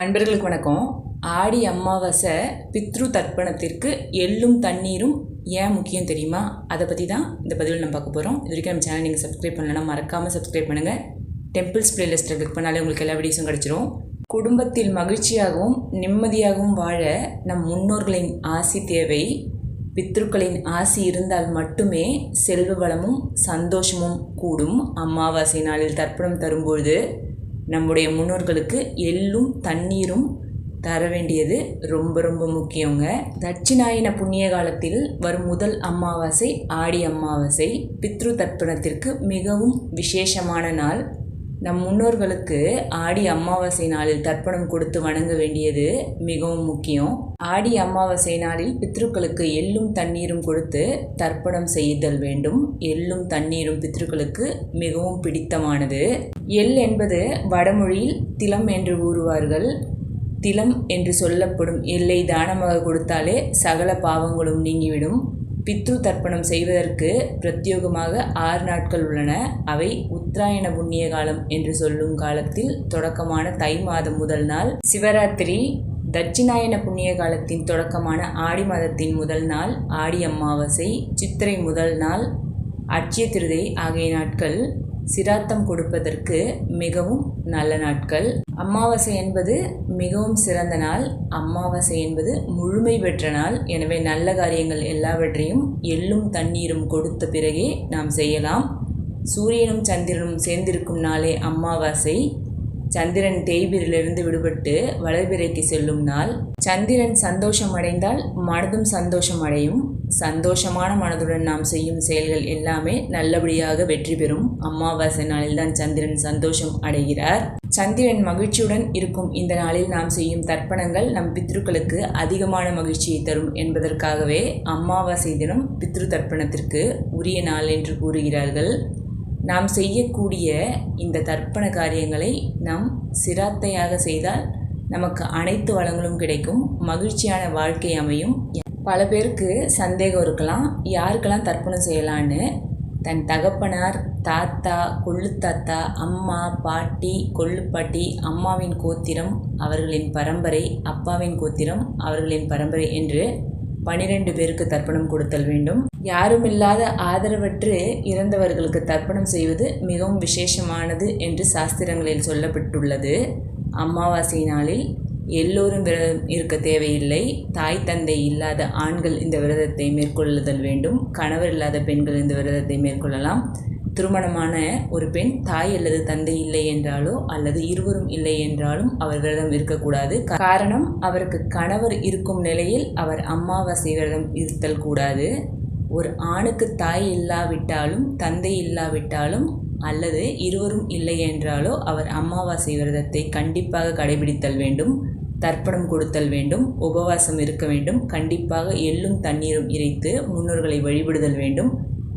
நண்பர்களுக்கு வணக்கம். ஆடி அமாவாசை பித்ரு தர்ப்பணத்திற்கு எள்ளும் தண்ணீரும் ஏன் முக்கியம் தெரியுமா? அதை பற்றி தான் இந்த பதிவில் நம்ம பார்க்க போகிறோம் இது வரைக்கும் நம்ம சேனல் நீங்கள் சப்ஸ்கிரைப் பண்ணலன்னா மறக்காமல் சப்ஸ்கிரைப் பண்ணுங்கள் டெம்பிள்ஸ் பிளேலிஸ்ட்டில் கிளிக் பண்ணாலே உங்களுக்கு எல்லா வீடியோஸும் கிடச்சிரும். குடும்பத்தில் மகிழ்ச்சியாகவும் நிம்மதியாகவும் வாழ நம் முன்னோர்களின் ஆசி தேவை. பித்ருக்களின் ஆசி இருந்தால் மட்டுமே செல்வ வளமும் சந்தோஷமும் கூடும். அமாவாசை நாளில் தர்ப்பணம் தரும்பொழுது நம்முடைய முன்னோர்களுக்கு எள்ளும் தண்ணீரும் தர வேண்டியது ரொம்ப ரொம்ப முக்கியங்க. தட்சிணாயன புண்ணிய காலத்தில் வரும் முதல் அமாவாசை ஆடி அமாவாசை. பித்ரு தர்ப்பணத்திற்கு மிகவும் விசேஷமான நாள். நம் முன்னோர்களுக்கு ஆடி அமாவாசை நாளில் தர்ப்பணம் கொடுத்து வணங்க வேண்டியது மிகவும் முக்கியம். ஆடி அமாவாசை நாளில் பித்ருக்களுக்கு எள்ளும் தண்ணீரும் கொடுத்து தர்ப்பணம் செய்தல் வேண்டும். எள்ளும் தண்ணீரும் பித்ருக்களுக்கு மிகவும் பிடித்தமானது. எள் என்பது வடமொழியில் திலம் என்று கூறுவார்கள். திலம் என்று சொல்லப்படும் எல்லை தானமாக கொடுத்தாலே சகல பாவங்களும் நீங்கிவிடும். பித்ரு தர்ப்பணம் செய்வதற்கு பிரத்யோகமாக ஆறு நாட்கள் உள்ளன. அவை உத்தராயண புண்ணிய காலம் என்று சொல்லும் காலத்தில் தொடக்கமான தை மாதம் முதல் நாள் சிவராத்திரி தட்சிணாயன புண்ணிய காலத்தின் தொடக்கமான ஆடி மாதத்தின் முதல் நாள் ஆடி அமாவாசை சித்திரை முதல் நாள் அட்சய திருதை ஆகிய நாட்கள் சிராத்தம் கொடுப்பதற்கு மிகவும் நல்ல நாட்கள். அமாவாசை என்பது மிகவும் சிறந்த நாள். அமாவாசை என்பது முழுமை பெற்ற நாள். எனவே நல்ல காரியங்கள் எல்லாவற்றையும் எள்ளும் தண்ணீரும் கொடுத்த பிறகே நாம் செய்யலாம். சூரியனும் சந்திரனும் சேர்ந்திருக்கும் நாளே அமாவாசை. சந்திரன் தேய்பிரிலிருந்து விடுபட்டு வளர்பிறைக்கு செல்லும் நாள். சந்திரன் சந்தோஷம் அடைந்தால் மனதும் சந்தோஷம் அடையும். சந்தோஷமான மனதுடன் நாம் செய்யும் செயல்கள் எல்லாமே நல்லபடியாக வெற்றி பெறும். அமாவாசை நாளில்தான் சந்திரன் சந்தோஷம் அடைகிறார். சந்திரன் மகிழ்ச்சியுடன் இருக்கும் இந்த நாளில் நாம் செய்யும் தர்ப்பணங்கள் நம் பித்ருக்களுக்கு அதிகமான மகிழ்ச்சியை தரும் என்பதற்காகவே அமாவாசை தினம் பித்ரு தர்ப்பணத்திற்கு உரிய நாள் என்று கூறுகிறார்கள். நாம் செய்யக்கூடிய இந்த தர்ப்பண காரியங்களை நாம் சிராத்தையாக செய்தால் நமக்கு அனைத்து வளங்களும் கிடைக்கும் மகிழ்ச்சியான வாழ்க்கை அமையும். பல பேருக்கு சந்தேகம் இருக்கலாம் யாருக்கெல்லாம் தர்ப்பணம் செய்யலான்னு தன் தகப்பனார் தாத்தா கொள்ளு தாத்தா அம்மா பாட்டி கொள்ளுப்பாட்டி அம்மாவின் கோத்திரம் அவர்களின் பரம்பரை அப்பாவின் கோத்திரம் அவர்களின் பரம்பரை என்று பனிரெண்டு பேருக்கு தர்ப்பணம் கொடுத்தல் வேண்டும். யாரும் இல்லாத ஆதரவற்று இறந்தவர்களுக்கு தர்ப்பணம் செய்வது மிகவும் விசேஷமானது என்று சாஸ்திரங்களில் சொல்லப்பட்டுள்ளது. அமாவாசை நாளில் எல்லோரும் விரதம் இருக்க தேவையில்லை. தாய் தந்தை இல்லாத ஆண்கள் இந்த விரதத்தை மேற்கொள்ளுதல் வேண்டும். கணவர் இல்லாத பெண்கள் இந்த விரதத்தை மேற்கொள்ளலாம். திருமணமான ஒரு பெண் தாய் அல்லது தந்தை இல்லை என்றாலோ அல்லது இருவரும் இல்லை என்றாலும் அவர் விரதம் இருக்கக்கூடாது. காரணம் அவருக்கு கணவர் இருக்கும் நிலையில் அவர் அம்மாவாசை விரதம் இருத்தல் கூடாது. ஒரு ஆணுக்கு தாய் இல்லாவிட்டாலும் தந்தை இல்லாவிட்டாலும் அல்லது இருவரும் இல்லை என்றாலோ அவர் அமாவாசை விரதத்தை கண்டிப்பாக கடைபிடித்தல் வேண்டும் தர்ப்பணம் கொடுத்தல் வேண்டும் உபவாசம் இருக்க வேண்டும் கண்டிப்பாக எள்ளும் தண்ணீரும் இறைத்து முன்னோர்களை வழிபடுதல் வேண்டும்.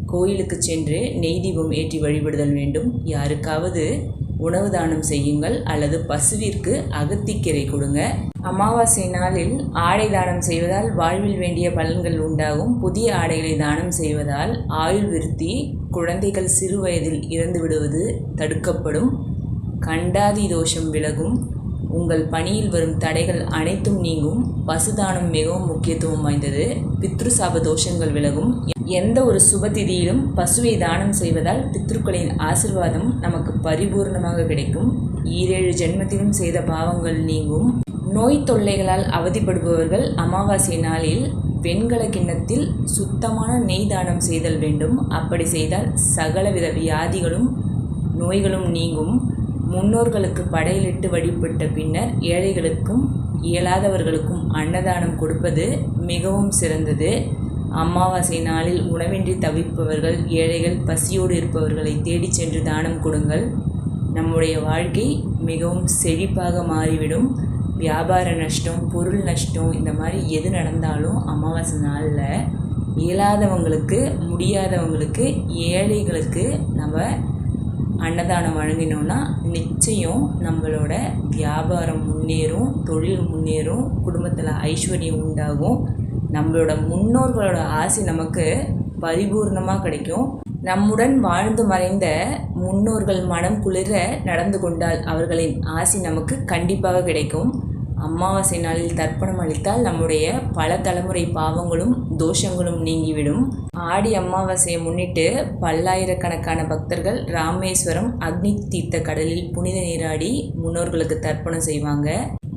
கோயிலுக்கு சென்று நெய் தீபம் ஏற்றி வழிபடுதல் வேண்டும். யாருக்காவது உணவு தானம் செய்யுங்கள் அல்லது பசுவிற்கு அகத்திக்கீரை கொடுங்க. அமாவாசை நாளில் ஆடை தானம் செய்வதால் வாழ்வில் வேண்டிய பலன்கள் உண்டாகும். புதிய ஆடைகளை தானம் செய்வதால் ஆயுள் விருத்தி குழந்தைகள் சிறு வயதில் இறந்து விடுவது தடுக்கப்படும். கண்டாதி தோஷம் விலகும். உங்கள் பணியில் வரும் தடைகள் அனைத்தும் நீங்கும். பசுதானம் மிகவும் முக்கியத்துவம் வாய்ந்தது. பித்ருசாப தோஷங்கள் விலகும். எந்த ஒரு சுபதிதியிலும் பசுவை தானம் செய்வதால் பித்ருக்களின் ஆசிர்வாதம் நமக்கு பரிபூர்ணமாக கிடைக்கும். ஈரேழு ஜென்மத்திலும் செய்த பாவங்கள் நீங்கும். நோய் தொல்லைகளால் அவதிப்படுபவர்கள் அமாவாசை நாளில் வெண்கல கிண்ணத்தில் சுத்தமான நெய் தானம் செய்தல் வேண்டும். அப்படி செய்தால் சகலவித வியாதிகளும் நோய்களும் நீங்கும். முன்னோர்களுக்கு படையலிட்டு வழிபட்ட பின்னர் ஏழைகளுக்கும் இயலாதவர்களுக்கும் அன்னதானம் கொடுப்பது மிகவும் சிறந்தது. அமாவாசை நாளில் உணவின்றி தவிப்பவர்கள் ஏழைகள் பசியோடு இருப்பவர்களை தேடி சென்று தானம் கொடுங்கள். நம்முடைய வாழ்க்கை மிகவும் செழிப்பாக மாறிவிடும். வியாபார நஷ்டம் பொருள் நஷ்டம் இந்த மாதிரி எது நடந்தாலும் அமாவாசை நாளில் இயலாதவங்களுக்கு முடியாதவங்களுக்கு ஏழைகளுக்கு நம்ம அன்னதானம் வழங்கினோன்னா நிச்சயம் நம்மளோட வியாபாரம் முன்னேறும் தொழில் முன்னேறும் குடும்பத்தில் ஐஸ்வர்யம் உண்டாகும். நம்மளோட முன்னோர்களோட ஆசை நமக்கு பரிபூர்ணமாக கிடைக்கும். நம்முடன் வாழ்ந்து மறைந்த முன்னோர்கள் மனம் குளிர நடந்து கொண்டால் அவர்களின் ஆசி நமக்கு கண்டிப்பாக கிடைக்கும். அமாவாசை நாளில் தர்ப்பணம் அளித்தால் நம்முடைய பல தலைமுறை பாவங்களும் தோஷங்களும் நீங்கிவிடும். ஆடி அமாவாசையை முன்னிட்டு பல்லாயிரக்கணக்கான பக்தர்கள் ராமேஸ்வரம் அக்னி தீர்த்த கடலில் புனித நீராடி முன்னோர்களுக்கு தர்ப்பணம் செய்வாங்க.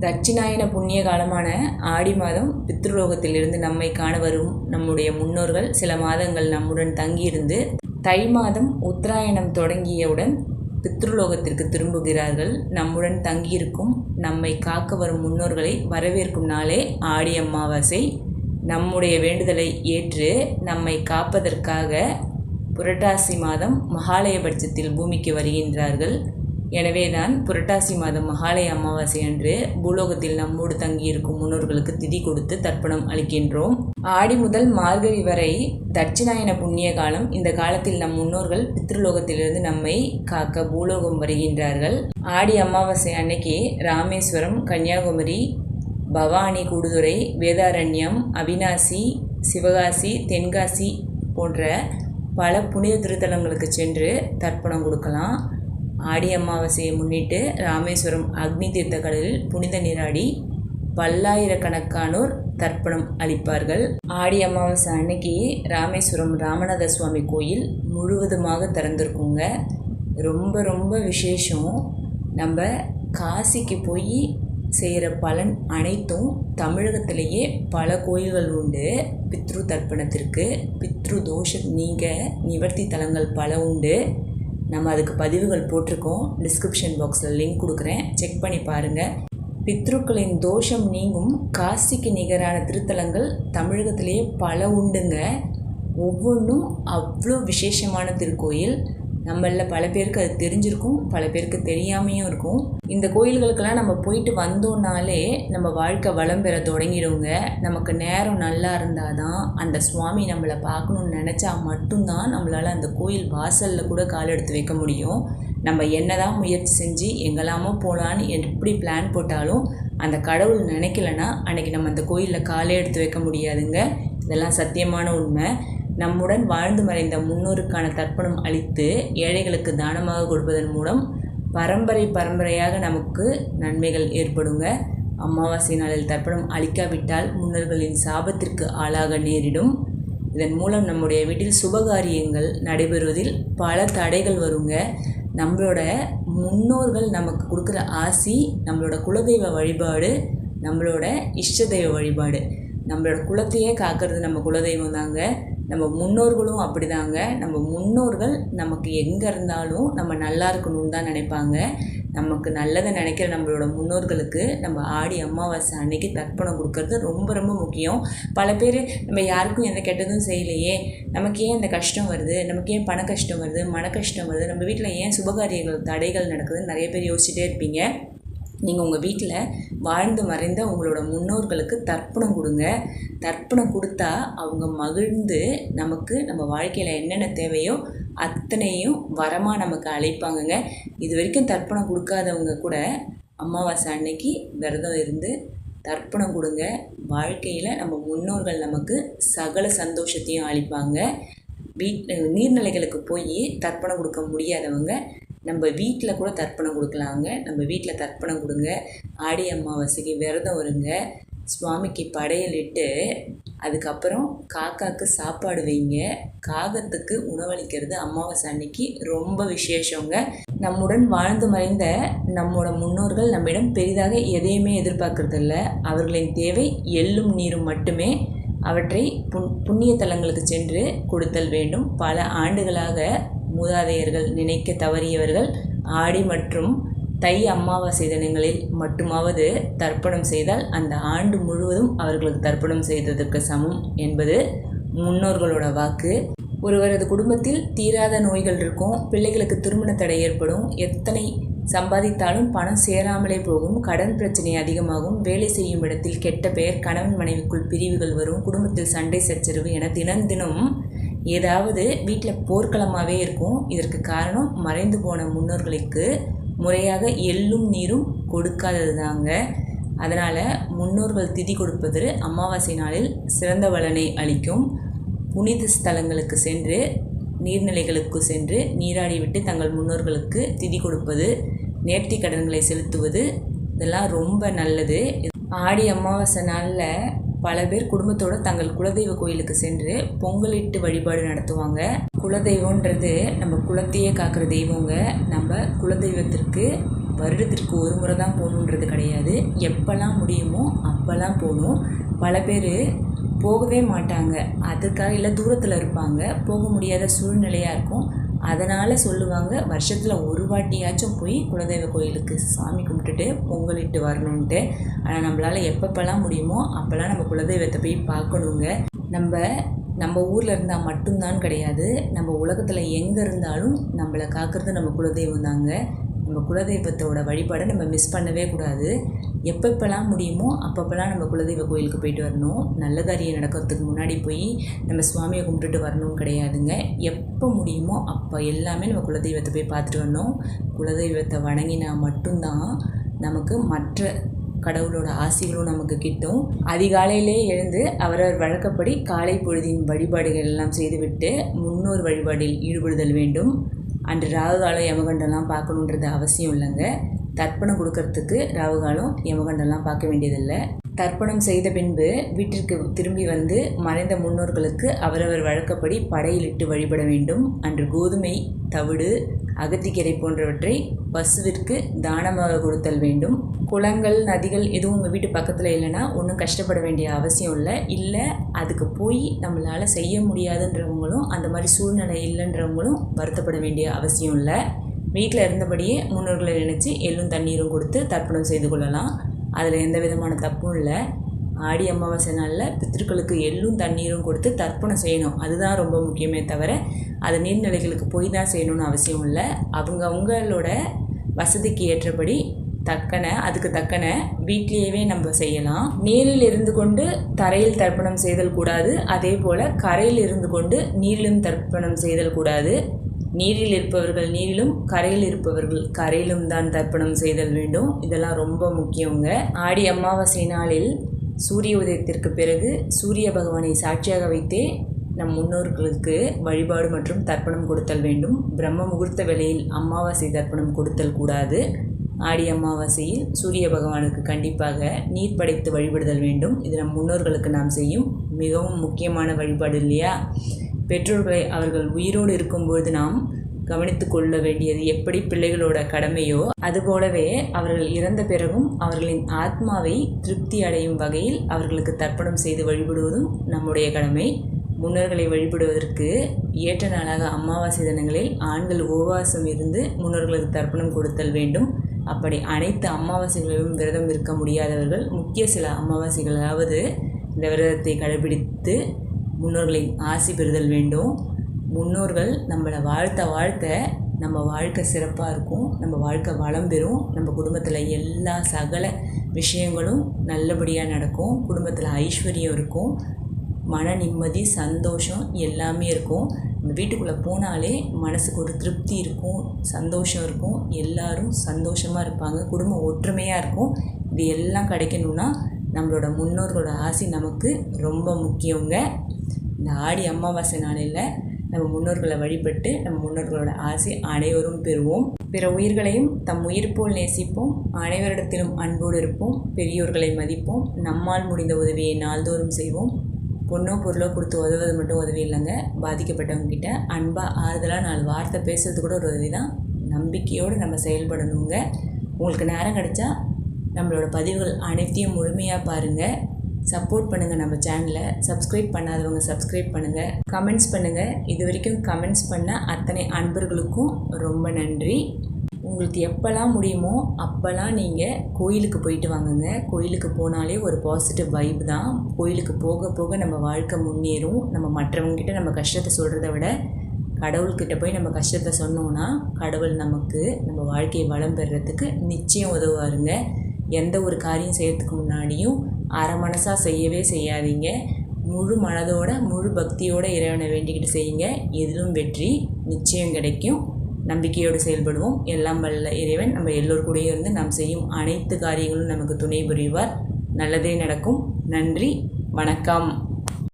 தட்சிணாயன புண்ணிய காலமான ஆடி மாதம் பித்ருலோகத்திலிருந்து நம்மை காண வரும் நம்முடைய முன்னோர்கள் சில மாதங்கள் நம்முடன் தங்கியிருந்து தை மாதம் உத்தராயணம் தொடங்கியவுடன் பித்ருலோகத்திற்கு திரும்புகிறார்கள். நம்முடன் தங்கியிருக்கும் நம்மை காக்க வரும் முன்னோர்களை வரவேற்கும் நாளே ஆடி அமாவாசை. நம்முடைய வேண்டுதலை ஏற்று நம்மை காப்பதற்காக புரட்டாசி மாதம் மகாலயபட்சத்தில் பூமிக்கு வருகின்றார்கள். எனவேதான் புரட்டாசி மாதம் மகாலய அமாவாசை அன்று பூலோகத்தில் நம்மோடு தங்கியிருக்கும் முன்னோர்களுக்கு திதி கொடுத்து தர்ப்பணம் அளிக்கின்றோம். ஆடி முதல் மார்கழி வரை தட்சிணாயன புண்ணிய காலம். இந்த காலத்தில் நம் முன்னோர்கள் பித்ருலோகத்திலிருந்து நம்மை காக்க பூலோகம் வருகின்றார்கள். ஆடி அமாவாசை அன்னைக்கு ராமேஸ்வரம் கன்னியாகுமரி பவானி கூடுதுறை வேதாரண்யம் அவினாசி சிவகாசி தென்காசி போன்ற பல புனித திருத்தலங்களுக்கு சென்று தர்ப்பணம் கொடுக்கலாம். ஆடி அமாவாசையை முன்னிட்டு ராமேஸ்வரம் அக்னி தீர்த்த கடலில் புனித நீராடி பல்லாயிரக்கணக்கானோர் தர்ப்பணம் அளிப்பார்கள். ஆடி அமாவாசை அன்னைக்கு ராமேஸ்வரம் ராமநாத சுவாமி கோயில் முழுவதுமாக திறந்திருக்குங்க. ரொம்ப ரொம்ப விசேஷம். நம்ம காசிக்கு போய் செய்கிற பலன் அனைத்தும் தமிழகத்திலேயே பல கோயில்கள் உண்டு. பித்ரு தர்ப்பணத்திற்கு பித்ரு தோஷம் நீங்க நிவர்த்தி தலங்கள் பல உண்டு. நம்ம அதுக்கு பதிவுகள் போட்டிருக்கோம். டிஸ்கிரிப்ஷன் பாக்ஸில் லிங்க் கொடுக்குறேன். செக் பண்ணி பாருங்கள் பித்ருக்களின் தோஷம் நீங்கும் காசிக்கு நிகரான திருத்தலங்கள் தமிழகத்திலேயே பல உண்டுங்க. ஒவ்வொன்றும் அவ்வளோ விசேஷமான திருக்கோயில். நம்மளில் பல பேருக்கு அது தெரிஞ்சிருக்கும் பல பேருக்கு தெரியாமையும் இருக்கும். இந்த கோயில்களுக்கெல்லாம் நம்ம போயிட்டு வந்தோம்னாலே நம்ம வாழ்க்கை வளம் பெற தொடங்கிடுவோங்க. நமக்கு நேரம் நல்லா இருந்தால் தான் அந்த சுவாமி நம்மளை பார்க்கணுன்னு நினச்சா மட்டும்தான் நம்மளால் அந்த கோயில் வாசலில் கூட கால் எடுத்து வைக்க முடியும். நம்ம என்னதான் முயற்சி செஞ்சு எங்கெல்லாமோ போகலான்னு எப்படி பிளான் போட்டாலும் அந்த கடவுள் நினைக்கலன்னா அன்றைக்கி நம்ம அந்த கோயிலில் காலே எடுத்து வைக்க முடியாதுங்க. இதெல்லாம் சத்தியமான உண்மை. நம்முடன் வாழ்ந்து மறைந்த முன்னோருக்கான தர்ப்பணம் அளித்து ஏழைகளுக்கு தானமாக கொடுப்பதன் மூலம் பரம்பரை பரம்பரையாக நமக்கு நன்மைகள் ஏற்படுங்க. அமாவாசை நாளில் தர்ப்பணம் அளிக்காவிட்டால் முன்னோர்களின் சாபத்திற்கு ஆளாக நேரிடும். இதன் மூலம் நம்முடைய வீட்டில் சுபகாரியங்கள் நடைபெறுவதில் பல தடைகள் வருங்க. நம்மளோட முன்னோர்கள் நமக்கு கொடுக்குற ஆசி நம்மளோட குலதெய்வ வழிபாடு நம்மளோட இஷ்ட தெய்வ வழிபாடு. நம்மளோட குலத்தையே காக்கிறது நம்ம குலதெய்வம் தாங்க. நம்ம முன்னோர்களும் அப்படிதாங்க. நம்ம முன்னோர்கள் நமக்கு எங்கே இருந்தாலும் நம்ம நல்லா இருக்கணும்னு தான் நினைப்பாங்க. நமக்கு நல்லதை நினைக்கிற நம்மளோட முன்னோர்களுக்கு நம்ம ஆடி அமாவாசை அன்னைக்கு தர்ப்பணம் கொடுக்கறது ரொம்ப ரொம்ப முக்கியம். பல பேர் நம்ம யாருக்கும் எந்த கெட்டதும் செய்யலையே. நமக்கு ஏன் இந்த கஷ்டம் வருது? நமக்கு ஏன் பண கஷ்டம் வருது? மன கஷ்டம் வருது? நம்ம வீட்டில் ஏன் சுபகாரியங்கள் தடைகள் நடக்குதுன்னு நிறைய பேர் யோசிச்சுட்டே இருப்பீங்க. நீங்கள் உங்கள் வீட்டில் வாழ்ந்து மறைந்த உங்களோட முன்னோர்களுக்கு தர்ப்பணம் கொடுங்க. தர்ப்பணம் கொடுத்தா அவங்க மகிழ்ந்து நமக்கு நம்ம வாழ்க்கையில் என்னென்ன தேவையோ அத்தனையும் வரமாக நமக்கு அழைப்பாங்கங்க. இது வரைக்கும் தர்ப்பணம் கொடுக்காதவங்க கூட அமாவாசை அன்னைக்கு விரதம் இருந்து தர்ப்பணம் கொடுங்க. வாழ்க்கையில் நம்ம முன்னோர்கள் நமக்கு சகல சந்தோஷத்தையும் அளிப்பாங்க. வீட் நீர்நிலைகளுக்கு போய் தர்ப்பணம் கொடுக்க முடியாதவங்க நம்ம வீட்டில் கூட தர்ப்பணம் கொடுக்கலாங்க. நம்ம வீட்டில் தர்ப்பணம் கொடுங்க. ஆடி அமாவாசைக்கு விரதம் வருங்க சுவாமிக்கு படையலிட்டு அதுக்கப்புறம் காக்காக்கு சாப்பாடு வைங்க. காகத்துக்கு உணவளிக்கிறது அமாவாசை அன்னைக்கு ரொம்ப விசேஷங்க. நம்முடன் வாழ்ந்து மறைந்த நம்மோட முன்னோர்கள் நம்மிடம் பெரிதாக எதையுமே எதிர்பார்க்கறதில்ல. அவர்களின் தேவை எள்ளும் நீரும் மட்டுமே. அவற்றை புண் புண்ணிய தலங்களுக்கு சென்று கொடுத்தல் வேண்டும். பல ஆண்டுகளாக மூதாதையர்கள் நினைக்க தவறியவர்கள் ஆடி மற்றும் தை அமாவாசை தினங்களில் மட்டுமாவது தர்ப்பணம் செய்தால் அந்த ஆண்டு முழுவதும் அவர்களுக்கு தர்ப்பணம் செய்ததற்கு சமம் என்பது முன்னோர்களோட வாக்கு. ஒருவரது குடும்பத்தில் தீராத நோய்கள் இருக்கும் பிள்ளைகளுக்கு திருமண தடை ஏற்படும் எத்தனை சம்பாதித்தாலும் பணம் சேராமலே போகும் கடன் பிரச்சனை அதிகமாகும் வேலை செய்யும் இடத்தில் கெட்ட பெயர் கணவன் மனைவிக்குள் பிரிவுகள் வரும் குடும்பத்தில் சண்டை சச்சரவு என தினம் தினம் ஏதாவது வீட்டில் போர்க்களமாகவே இருக்கும். இதற்கு காரணம் மறைந்து போன முன்னோர்களுக்கு முறையாக எள்ளும் நீரும் கொடுக்காதது தாங்க அதனால் முன்னோர்கள் திதி கொடுப்பது அமாவாசை நாளில் சிறந்த பலனை அளிக்கும். புனித ஸ்தலங்களுக்கு சென்று நீர்நிலைகளுக்கு சென்று நீராடி விட்டு தங்கள் முன்னோர்களுக்கு திதி கொடுப்பது நேர்த்தி கடன்களை செலுத்துவது இதெல்லாம் ரொம்ப நல்லது. ஆடி அமாவாசை நாளில் பல பேர் குடும்பத்தோடு தங்கள் குலதெய்வ கோயிலுக்கு சென்று பொங்கலிட்டு வழிபாடு நடத்துவாங்க. குலதெய்வன்றது நம்ம குலத்தையே காக்கிற தெய்வங்க. நம்ம குலதெய்வத்திற்கு வருடத்திற்கு ஒரு முறை தான் போகணுன்றது கிடையாது. எப்போல்லாம் முடியுமோ அப்போல்லாம் போகணும். பல பேர் போகவே மாட்டாங்க. அதுக்காக இல்லை தூரத்தில் இருப்பாங்க. போக முடியாத சூழ்நிலையாக இருக்கும். அதனால் சொல்லுவாங்க வருஷத்தில் ஒரு வாட்டியாச்சும் போய் குலதெய்வ கோயிலுக்கு சாமி கும்பிட்டுட்டு பொங்கலிட்டு வரணுன்ட்டு ஆனால் நம்மளால் எப்பப்பெல்லாம் முடியுமோ அப்போல்லாம் நம்ம குலதெய்வத்தை போய் பார்க்கணுங்க. நம்ம நம்ம ஊரில் இருந்தால் மட்டும்தான் கிடையாது. நம்ம உலகத்தில் எங்கே இருந்தாலும் நம்மளை காக்கிறது நம்ம குலதெய்வம் தாங்க. நம்ம குலதெய்வத்தோட வழிபாடை நம்ம மிஸ் பண்ணவே கூடாது. எப்பப்பெல்லாம் முடியுமோ அப்பப்பெல்லாம் நம்ம குலதெய்வ கோயிலுக்கு போயிட்டு வரணும். நல்ல காரியம் நடக்கிறதுக்கு முன்னாடி போய் நம்ம சுவாமியை கும்பிட்டுட்டு வரணும் கிடையாதுங்க. எப்போ முடியுமோ அப்போ எல்லாமே நம்ம குலதெய்வத்தை போய் பார்த்துட்டு வரணும். குலதெய்வத்தை வணங்கினா மட்டும்தான் நமக்கு மற்ற கடவுளோட ஆசைகளும் நமக்கு கிட்டும். அதிகாலையிலே எழுந்து அவரவர் வழக்கப்படி காலை பொழுதின் வழிபாடுகள் எல்லாம் செய்துவிட்டு முன்னோர் வழிபாடில் ஈடுபடுதல் வேண்டும். அன்று ராகுகாலம் யமகண்டெல்லாம் பார்க்கணுன்றது அவசியம் இல்லைங்க. தர்ப்பணம் கொடுக்கறதுக்கு ராகுகாலம் யமகண்டெல்லாம் பார்க்க வேண்டியதில்லை. தர்ப்பணம் செய்த பின்பு வீட்டிற்கு திரும்பி வந்து மறைந்த முன்னோர்களுக்கு அவரவர் வழக்கப்படி படையிலிட்டு வழிபட வேண்டும். அன்று கோதுமை தவிடு அகத்திக்கீரை போன்றவற்றை பசுவிற்கு தானமாக கொடுத்தல் வேண்டும். குளங்கள் நதிகள் எதுவும் உங்கள் வீட்டு பக்கத்தில் இல்லைன்னா ஒன்றும் கஷ்டப்பட வேண்டிய அவசியம் இல்லை. இல்லை அதுக்கு போய் நம்மளால் செய்ய முடியாதுன்றவங்களும் அந்த மாதிரி சூழ்நிலை இல்லைன்றவங்களும் வருத்தப்பட வேண்டிய அவசியம் இல்லை. வீட்டில் இருந்தபடியே முன்னோர்களை நினச்சி எள்ளும் தண்ணீரும் கொடுத்து தர்ப்பணம் செய்து கொள்ளலாம். அதில் எந்த விதமான தப்பும் இல்லை. ஆடி அமாவாசை நாளில் பித்திருக்களுக்கு எள்ளும் தண்ணீரும் கொடுத்து தர்ப்பணம் செய்யணும். அதுதான் ரொம்ப முக்கியமே தவிர அது நீர்நிலைகளுக்கு போய் தான் செய்யணும்னு அவசியம் இல்லை. அவங்க அவங்களோட வசதிக்கு ஏற்றபடி தக்கன அதுக்கு தக்கன வீட்லேயே நம்ம செய்யலாம். நீரில் இருந்து கொண்டு தரையில் தர்ப்பணம் செய்தல் கூடாது. அதே போல் கரையில் இருந்து கொண்டு நீரிலும் தர்ப்பணம் செய்தல் கூடாது. நீரில் இருப்பவர்கள் நீரிலும் கரையில் இருப்பவர்கள் கரையிலும் தான் தர்ப்பணம் செய்தல் வேண்டும். இதெல்லாம் ரொம்ப முக்கியங்க. ஆடி அமாவாசை நாளில் சூரிய உதயத்திற்கு பிறகு சூரிய பகவானை சாட்சியாக வைத்தே நம் முன்னோர்களுக்கு வழிபாடு மற்றும் தர்ப்பணம் கொடுத்தல் வேண்டும். பிரம்ம முகூர்த்த வேளையில் அமாவாசை தர்ப்பணம் கொடுத்தல் கூடாது. ஆடி அமாவாசையில் சூரிய பகவானுக்கு கண்டிப்பாக நீர் படைத்து வழிபடுதல் வேண்டும். இது நம் முன்னோர்களுக்கு நாம் செய்யும் மிகவும் முக்கியமான வழிபாடு இல்லையா? பெற்றோர்களை அவர்கள் உயிரோடு இருக்கும்பொழுது நாம் கவனித்து கொள்ள வேண்டியது எப்படி பிள்ளைகளோட கடமையோ அதுபோலவே அவர்கள் இறந்த பிறகும் அவர்களின் ஆத்மாவை திருப்தி அடையும் வகையில் அவர்களுக்கு தர்ப்பணம் செய்து வழிபடுவதும் நம்முடைய கடமை. முன்னோர்களை வழிபடுவதற்கு ஏற்ற நாளாக அமாவாசை தினங்களில் ஆண்கள் உபவாசம் இருந்து முன்னோர்களுக்கு தர்ப்பணம் கொடுத்தல் வேண்டும். அப்படி அனைத்து அமாவாசைகளிலும் விரதம் இருக்க முடியாதவர்கள் முக்கிய சில அமாவாசைகளாவது இந்த விரதத்தை கடைபிடித்து முன்னோர்களின் ஆசி பெறுதல் வேண்டும். முன்னோர்கள் நம்மளை வாழ்த்த வாழ்த்த நம்ம வாழ்க்கை சிறப்பாக இருக்கும். நம்ம வாழ்க்கை வளம் பெறும். நம்ம குடும்பத்தில் எல்லா சகல விஷயங்களும் நல்லபடியாக நடக்கும். குடும்பத்தில் ஐஸ்வர்யம் இருக்கும். மன நிம்மதி சந்தோஷம் எல்லாமே இருக்கும். நம்ம வீட்டுக்குள்ளே போனாலே மனசுக்கு ஒரு திருப்தி இருக்கும். சந்தோஷம் இருக்கும். எல்லாரும் சந்தோஷமாக இருப்பாங்க. குடும்பம் ஒற்றுமையாக இருக்கும். இது எல்லாம் கிடைக்கணுன்னா நம்மளோட முன்னோர்களோட ஆசை நமக்கு ரொம்ப முக்கியங்க. இந்த ஆடி அமாவாசை நாளில் நம்ம முன்னோர்களை வழிபட்டு நம்ம முன்னோர்களோட ஆசை அனைவரும் பெறுவோம். பிற உயிர்களையும் தம் உயிர் போல் நேசிப்போம். அனைவரிடத்திலும் அன்போடு இருப்போம். பெரியோர்களை மதிப்போம். நம்மால் முடிந்த உதவியை நாள்தோறும் செய்வோம். பொண்ணோ பொருளோ கொடுத்து உதவுவது மட்டும் உதவி இல்லைங்க. பாதிக்கப்பட்டவங்கக்கிட்ட அன்பாக ஆறுதலாக நாலு வார்த்தை பேசுறது கூட ஒரு உதவி தான் நம்பிக்கையோடு நம்ம செயல்படணுங்க. உங்களுக்கு நேரம் கிடைச்சா நம்மளோட பதிவுகள் அனைத்தையும் முழுமையாக பாருங்கள் சப்போர்ட் பண்ணுங்கள் நம்ம சேனலை. சப்ஸ்கிரைப் பண்ணாதவங்க சப்ஸ்கிரைப் பண்ணுங்கள் கமெண்ட்ஸ் பண்ணுங்கள் இது வரைக்கும் கமெண்ட்ஸ் பண்ண அத்தனை அன்பர்களுக்கும் ரொம்ப நன்றி. உங்களுக்கு எப்போல்லாம் முடியுமோ அப்போல்லாம் நீங்கள் கோயிலுக்கு போயிட்டு வாங்குங்க. கோயிலுக்கு போனாலே ஒரு பாசிட்டிவ் வைப் தான். கோயிலுக்கு போக போக நம்ம வாழ்க்கை முன்னேறும். நம்ம மற்றவங்கக்கிட்ட நம்ம கஷ்டத்தை சொல்கிறத விட கடவுள்கிட்ட போய் நம்ம கஷ்டத்தை சொன்னோன்னா கடவுள் நமக்கு நம்ம வாழ்க்கையை வளம் பெறுறதுக்கு நிச்சயம் உதவுவாருங்க. எந்த ஒரு காரியம் செய்யறதுக்கு முன்னாடியும் அரை மனசாக செய்யவே செய்யாதீங்க. முழு மனதோட முழு பக்தியோட இறைவனை வேண்டிக்கிட்டு செய்யுங்க. எதிலும் வெற்றி நிச்சயம் கிடைக்கும். நம்பிக்கையோடு செயல்படுவோம். எல்லாம் வல்ல இறைவன். நம்ம எல்லோர் கூடயும் இருந்து நாம் செய்யும் அனைத்து காரியங்களும் நமக்கு துணை புரிவார். நல்லதே நடக்கும். நன்றி. வணக்கம்.